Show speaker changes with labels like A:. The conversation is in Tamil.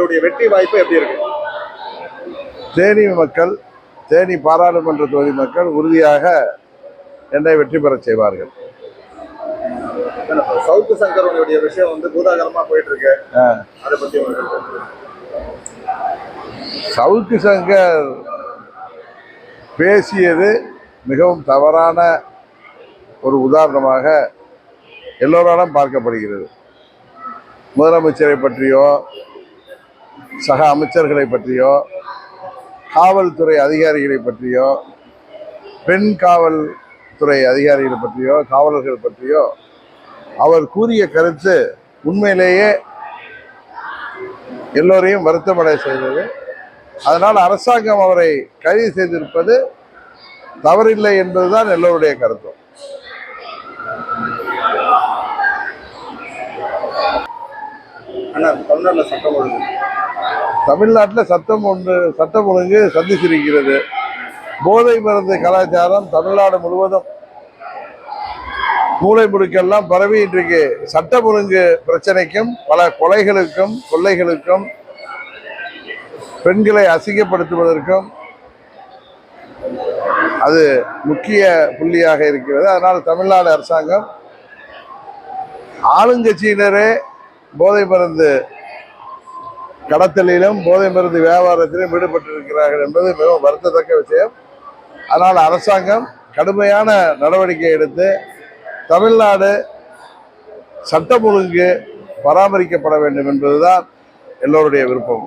A: உங்களுடைய வெற்றி வாய்ப்பு எப்படி இருக்கு
B: தேனி மக்கள் தேனி பாராளுமன்ற தொகுதி மக்கள் உறுதியாக என்னை வெற்றி பெறச் செய்வார்கள்
A: சவுக்கு சங்கரனுடைய விஷயம் வந்து பூதாகரமா போயிட்டு இருக்கு. அதை பத்தி.
B: சவுக்கு சங்கர் பேசியது மிகவும் தவறான ஒரு உதாரணமாக எல்லோராலும் பார்க்கப்படுகிறது முதலமைச்சரை பற்றியோ சக அமைச்சர்களை பற்றியோ காவல்துறை அதிகாரிகளை பற்றியோ பெண் காவல்துறை அதிகாரிகளை பற்றியோ காவலர்கள் பற்றியோ அவர் கூறிய கருத்து உண்மையிலேயே எல்லோரையும் வருத்தமடை செய்தது. அதனால் அரசாங்கம் அவரை கைது செய்திருப்பது தவறில்லை என்பதுதான் எல்லோருடைய கருத்தும்
A: அண்ணா தமிழ்நாட்டுல சட்டம் ஒழுங்கு.
B: தமிழ்நாட்டில் சட்டம் ஒன்று சட்டம் ஒழுங்கு சந்திச்சிருக்கிறது போதை மருந்து கலாச்சாரம் தமிழ்நாடு முழுவதும் மூளை முடுக்கெல்லாம் பரவி இன்றைக்கு சட்டம் ஒழுங்கு பிரச்சனைக்கும் பல கொலைகளுக்கும் கொள்ளைகளுக்கும் பெண்களை அசிங்கப்படுத்துவதற்கும் அது முக்கிய புள்ளியாக இருக்கிறது. அதனால் தமிழ்நாடு அரசாங்கம் ஆளுங்கட்சியினரே போதை மருந்து கடத்தலிலும் போதை மருந்து வியாபாரத்திலும் ஈடுபட்டிருக்கிறார்கள் என்பது மிகவும் வருத்தத்தக்க விஷயம். ஆனால் அரசாங்கம் கடுமையான நடவடிக்கை எடுத்து தமிழ்நாடு சட்டம் ஒழுங்கு பராமரிக்கப்பட வேண்டும் என்பதுதான் எல்லோருடைய விருப்பம்.